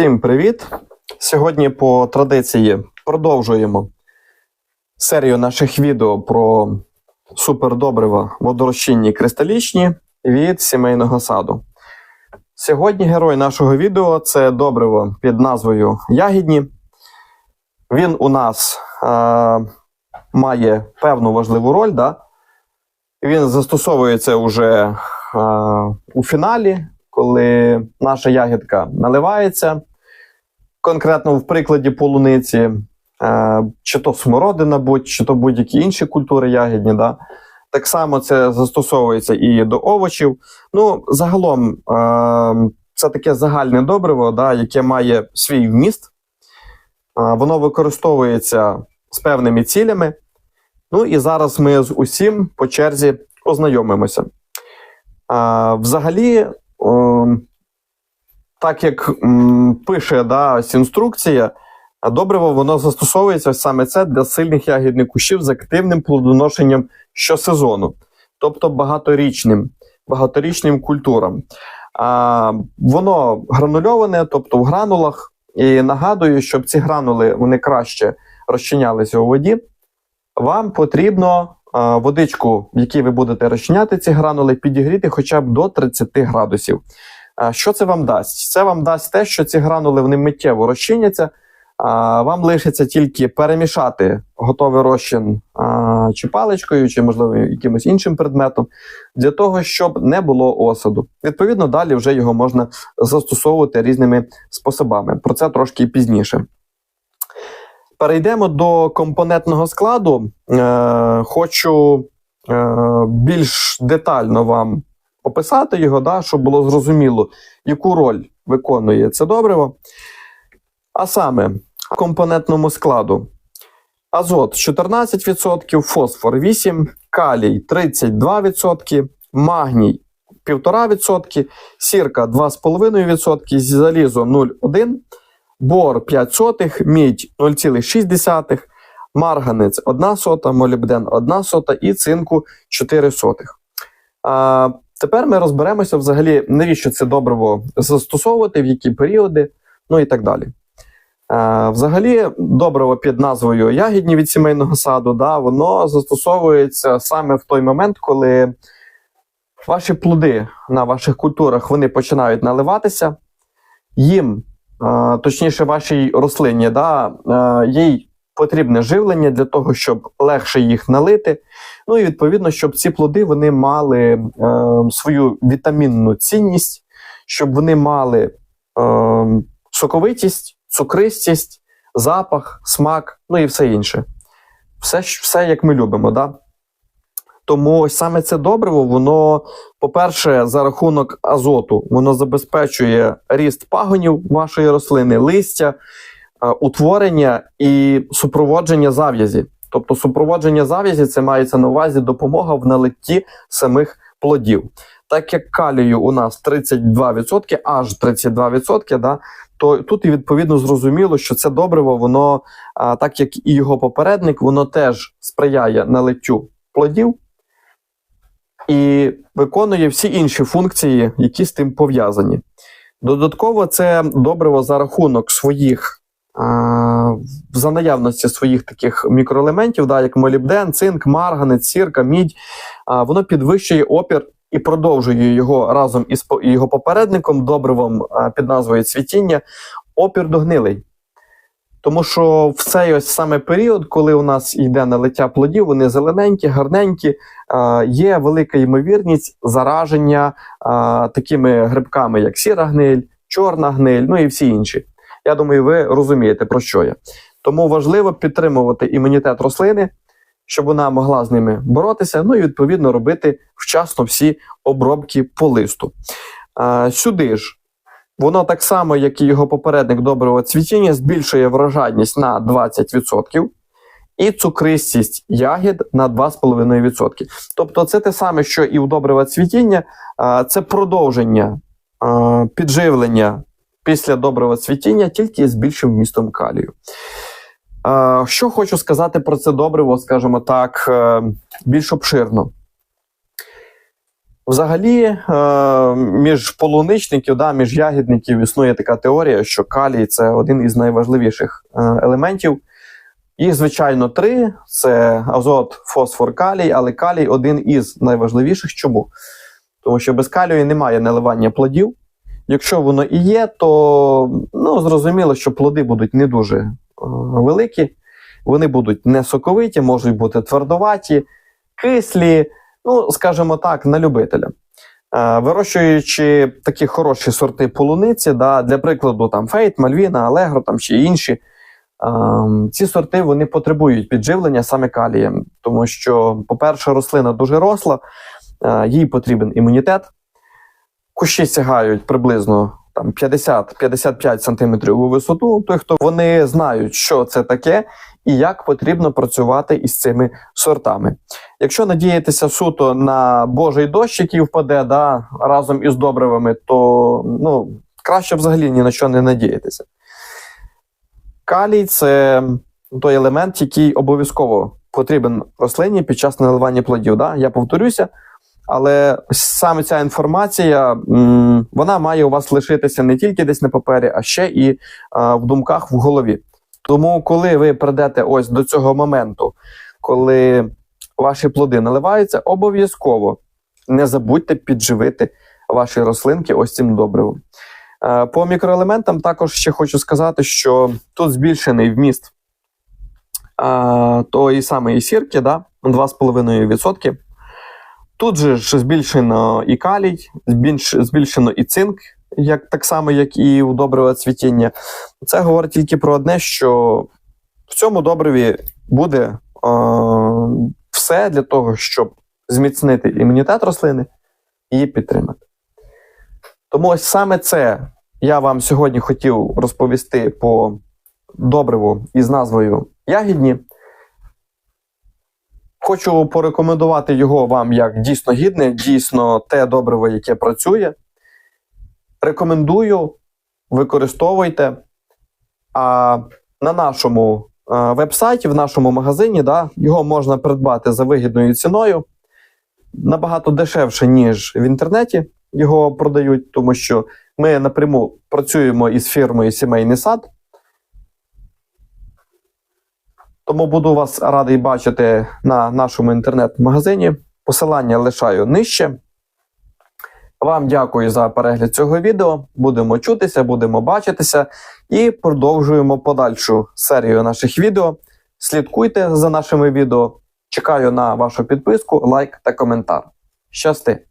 Всім привіт! Сьогодні по традиції продовжуємо серію наших відео про супердобрива водорозчинні кристалічні від сімейного саду. Сьогодні герой нашого відео це добриво під назвою Ягідні. Він у нас е, має певну важливу роль. Да? Він застосовується уже е, у фіналі, коли наша ягідка наливається. Конкретно в прикладі полуниці, е, чи то смородина, будь, чи то будь-які інші культури ягідні. Да? Так само це застосовується і до овочів. Ну, загалом, е, це таке загальне добриво, да, яке має свій вміст. Е, воно використовується з певними цілями. Ну і зараз ми з усім по черзі ознайомимося. Взагалі, так як м, пише да, ось інструкція, добриво воно застосовується саме це для сильних ягідних кущів з активним плодоношенням щосезону, тобто багаторічним, багаторічним культурам. А, воно гранульоване, тобто в гранулах. І нагадую, щоб ці гранули вони краще розчинялися у воді, вам потрібно а, водичку, в якій ви будете розчиняти ці гранули, підігріти хоча б до 30 градусів. Що це вам дасть? Це вам дасть те, що ці гранули вони миттєво розчиняться. Вам лишиться тільки перемішати готовий розчин чи паличкою, чи, можливо, якимось іншим предметом, для того, щоб не було осаду. Відповідно, далі вже його можна застосовувати різними способами. Про це трошки пізніше. Перейдемо до компонентного складу. Е, Хочу е, більш детально вам описати його, да, щоб було зрозуміло, яку роль виконує це добриво. А саме в компонентному складу азот 14%, фосфор 8%, калій 32%, магній 1,5%, сірка 2,5%, залізо 0,1%, бор 5 сотих, мідь 0,6, марганець 1 сота, молібден 1 сота і цинку 4 сотих. Тепер ми розберемося взагалі, навіщо це добриво застосовувати, в які періоди, ну і так далі. А, взагалі, добриво під назвою Ягідні від сімейного саду, да, воно застосовується саме в той момент, коли ваші плоди на ваших культурах вони починають наливатися, їм точніше, вашій рослині, да, їй потрібне живлення для того, щоб легше їх налити. Ну і відповідно, щоб ці плоди вони мали е, свою вітамінну цінність, щоб вони мали е, соковитість, цукристість, запах, смак, ну і все інше. Все, все як ми любимо. Да? Тому саме це добриво, воно, по-перше, за рахунок азоту, воно забезпечує ріст пагонів вашої рослини, листя, утворення і супроводження зав'язі. Тобто супроводження зав'язі це мається на увазі допомога в налитті самих плодів. Так як калію у нас 32%, аж 32%, да, то тут і відповідно зрозуміло, що це добриво, воно, а, так як і його попередник, воно теж сприяє налиттю плодів і виконує всі інші функції, які з тим пов'язані. Додатково, це добриво за рахунок своїх, за наявності своїх таких мікроелементів, да, як молібден, цинк, марганець, сірка, мідь, воно підвищує опір і продовжує його разом із його попередником, добривом під назвою цвітіння, опір до гнилей. Тому що в цей ось саме період, коли у нас йде налиття плодів, вони зелененькі, гарненькі, є велика ймовірність зараження такими грибками, як сіра гниль, чорна гниль, ну і всі інші. Я думаю, ви розумієте, про що я. Тому важливо підтримувати імунітет рослини, щоб вона могла з ними боротися, ну і відповідно робити вчасно всі обробки по листу. А, сюди ж воно так само, як і його попередник доброго цвітіння, збільшує врожайність на 20% і цукристість ягід на 2,5%. Тобто, це те саме, що і у доброго цвітіння, це продовження підживлення після доброго цвітіння, тільки з більшим вмістом калію. Що хочу сказати про це добриво, скажімо так, е, більш обширно. Взагалі, е, між полуничників, да, між ягідників існує така теорія, що калій це один із найважливіших е, елементів. Їх, звичайно, три: це азот, фосфор, калій, але калій один із найважливіших. Чому? Тому що без калію немає наливання плодів. Якщо воно і є, то ну, зрозуміло, що плоди будуть не дуже е, великі, вони будуть не соковиті, можуть бути твердоваті, кислі, ну, скажімо так, на любителя. Е, Вирощуючи такі хороші сорти полуниці, да, для прикладу, там Фейт, Мальвіна, Алегро там чи інші, ем, ці сорти вони потребують підживлення саме калієм, тому що, по-перше, рослина дуже росла, е, їй потрібен імунітет. Кущі сягають приблизно там 50-55 см у висоту. Той, хто вони знають, що це таке і як потрібно працювати із цими сортами. Якщо надіятися суто на Божий дощ, який впаде да, разом із добривами, то ну, краще взагалі ні на що не надіятися. Калій це той елемент, який обов'язково потрібен рослині під час наливання плодів. Да? Я повторюся, але саме ця інформація вона має у вас лишитися не тільки десь на папері, а ще і в думках в голові. Тому, коли ви прийдете ось до цього моменту, коли ваші плоди наливаються, обов'язково не забудьте підживити ваші рослинки ось цим добривом. По мікроелементам також ще хочу сказати, що тут збільшений вміст тої самої сірки, да, на 2,5%. Тут же ж збільшено і калій, збільш, збільшено і цинк, як, так само, як і у добрива цвітіння. Це говорить тільки про одне, що в цьому добриві буде е, все для того, щоб зміцнити імунітет рослини і підтримати. Тому ось саме це я вам сьогодні хотів розповісти по добриву із назвою Ягідні. Хочу порекомендувати його вам як дійсно гідне, дійсно те добриво, яке працює. Рекомендую, використовуйте. А на нашому е, веб-сайті, в нашому магазині, да, його можна придбати за вигідною ціною. Набагато дешевше, ніж в інтернеті його продають, тому що ми напряму працюємо із фірмою Сімейний сад. Тому буду вас радий бачити на нашому інтернет-магазині. Посилання лишаю нижче. Вам дякую за перегляд цього відео. Будемо чутися, будемо бачитися і продовжуємо подальшу серію наших відео. Слідкуйте за нашими відео. Чекаю на вашу підписку, лайк та коментар. Щасти!